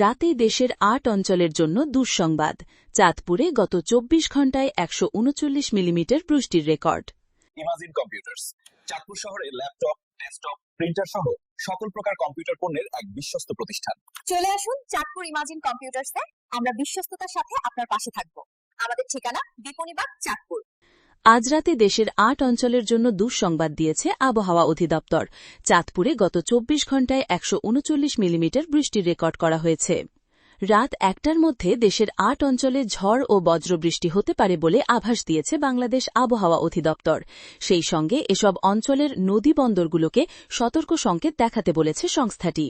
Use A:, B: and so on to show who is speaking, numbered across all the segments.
A: রাতে দেশের আট অঞ্চলের জন্য দুঃসংবাদ। চাঁদপুরে গত চব্বিশ ঘন্টায় একশো উনচল্লিশ মিলিমিটার বৃষ্টির রেকর্ড।
B: Imagine computers. চাঁদপুর শহরে ল্যাপটপ ডেস্কটপ প্রিন্টার সহ সকল প্রকার কম্পিউটার পণ্যের এক বিশ্বস্ত প্রতিষ্ঠান।
C: চলে আসুন চাঁদপুর ইমাজিন কম্পিউটার্সে। আমরা বিশ্বস্ততার সাথে আপনার পাশে থাকব। আমাদের ঠিকানা বিপণীবাগ চাঁদপুর।
A: আজ রাতে দেশের আট অঞ্চলের জন্য দুঃসংবাদ দিয়েছে আবহাওয়া অধিদপ্তর। চাঁদপুরে গত চব্বিশ ঘণ্টায় একশো উনচল্লিশ মিলিমিটার বৃষ্টির রেকর্ড করা হয়েছে। রাত একটার মধ্যে দেশের আট অঞ্চলে ঝড় ও বজ্রবৃষ্টি হতে পারে বলে আভাস দিয়েছে বাংলাদেশ আবহাওয়া অধিদপ্তর। সেই সঙ্গে এসব অঞ্চলের নদী বন্দরগুলোকে সতর্ক সংকেত দেখাতে বলেছে সংস্থাটি।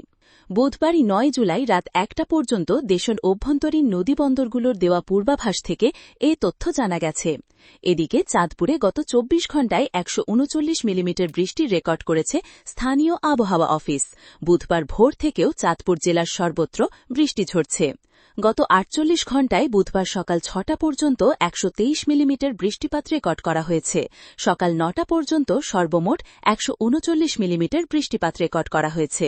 A: বুধবারই নয় জুলাই রাত একটা পর্যন্ত দেশের অভ্যন্তরীণ নদী বন্দরগুলোর দেওয়া পূর্বাভাস থেকে এ তথ্য জানা গেছে। এদিকে চাঁদপুরে গত চব্বিশ ঘণ্টায় একশো উনচল্লিশ মিলিমিটার বৃষ্টির রেকর্ড করেছে স্থানীয় আবহাওয়া অফিস। বুধবার ভোর থেকেও চাঁদপুর জেলার সর্বত্র বৃষ্টি ঝরছে। গত আটচল্লিশ ঘণ্টায় বুধবার সকাল ছটা পর্যন্ত একশো তেইশ মিলিমিটার বৃষ্টিপাত রেকর্ড করা হয়েছে। সকাল নটা পর্যন্ত সর্বমোট একশো উনচল্লিশ মিলিমিটার বৃষ্টিপাত রেকর্ড করা হয়েছে।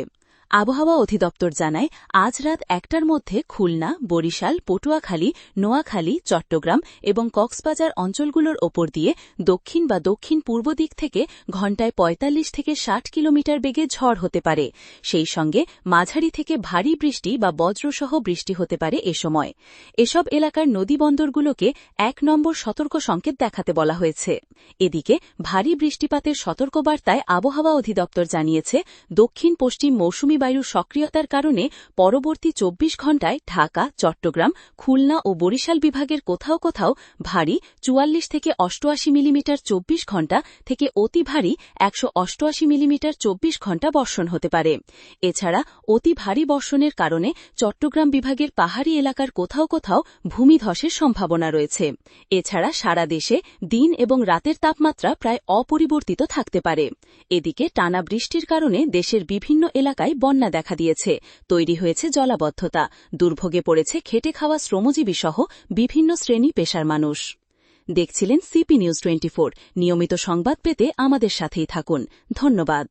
A: আবহাওয়া অধিদপ্তর জানায়, আজ রাত একটার মধ্যে খুলনা, বরিশাল, পটুয়াখালী, নোয়াখালী, চট্টগ্রাম এবং কক্সবাজার অঞ্চলগুলোর ওপর দিয়ে দক্ষিণ বা দক্ষিণ পূর্ব দিক থেকে ঘণ্টায় ৪৫ থেকে ষাট কিলোমিটার বেগে ঝড় হতে পারে। সেই সঙ্গে মাঝারি থেকে ভারী বৃষ্টি বা বজ্রসহ বৃষ্টি হতে পারে এ সময়। এসব এলাকার নদী বন্দরগুলোকে এক নম্বর সতর্ক সংকেত দেখাতে বলা হয়েছে। এদিকে ভারী বৃষ্টিপাতের সতর্কবার্তায় আবহাওয়া অধিদপ্তর জানিয়েছে দক্ষিণ পশ্চিম মৌসুমী বায়ুর সক্রিয়তার কারণে পরবর্তী চব্বিশ ঘণ্টায় ঢাকা, চট্টগ্রাম, খুলনা ও বরিশাল বিভাগের কোথাও কোথাও ভারী চুয়াল্লিশ থেকে অষ্টআশি মিলিমিটার চব্বিশ ঘণ্টা থেকে অতি ভারী একশো অষ্টআশি মিলিমিটার চব্বিশ ঘণ্টা বর্ষণ হতে পারে। এছাড়া অতি ভারী বর্ষণের কারণে চট্টগ্রাম বিভাগের পাহাড়ি এলাকার কোথাও কোথাও ভূমিধসের সম্ভাবনা রয়েছে। এছাড়া সারা দেশে দিন এবং রাতের তাপমাত্রা প্রায় অপরিবর্তিত থাকতে পারে। এদিকে টানা বৃষ্টির কারণে দেশের বিভিন্ন এলাকায় বন্যা দেখা দিয়েছে। তৈরি হয়েছে জলাবদ্ধতা। দুর্ভোগে পড়েছে খেটে খাওয়া শ্রমজীবী সহ বিভিন্ন শ্রেণি পেশার মানুষ। দেখছিলেন সিপি নিউজ টোয়েন্টি নিয়মিত সংবাদ পেতে আমাদের সাথেই থাকুন। ধন্যবাদ।